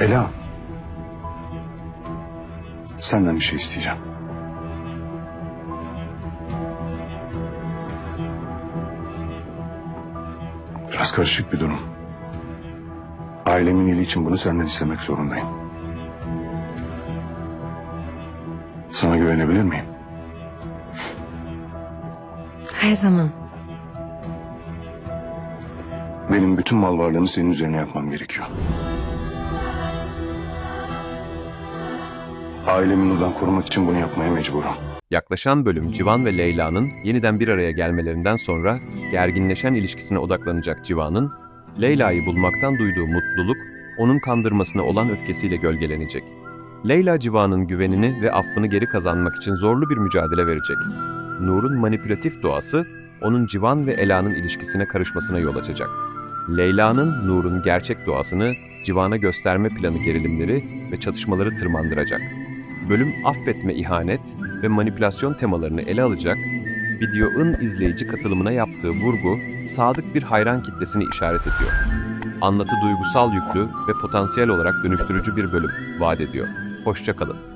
Ela. Senden bir şey isteyeceğim. Biraz karışık bir durum. Ailemin iyiliği için bunu senden istemek zorundayım. Sana güvenebilir miyim? Her zaman. Benim bütün mal varlığımı senin üzerine yapmam gerekiyor. Ailemi Nur'dan korumak için bunu yapmaya mecburum. Yaklaşan bölüm Civan ve Leyla'nın yeniden bir araya gelmelerinden sonra gerginleşen ilişkisine odaklanacak Civan'ın, Leyla'yı bulmaktan duyduğu mutluluk, onun kandırmasına olan öfkesiyle gölgelenecek. Leyla Civan'ın güvenini ve affını geri kazanmak için zorlu bir mücadele verecek. Nur'un manipülatif doğası, onun Civan ve Ela'nın ilişkisine karışmasına yol açacak. Leyla'nın Nur'un gerçek doğasını Civan'a gösterme planı gerilimleri ve çatışmaları tırmandıracak. Bölüm affetme, ihanet ve manipülasyon temalarını ele alacak, videonun izleyici katılımına yaptığı vurgu, sadık bir hayran kitlesini işaret ediyor. Anlatı duygusal yüklü ve potansiyel olarak dönüştürücü bir bölüm vaat ediyor. Hoşçakalın.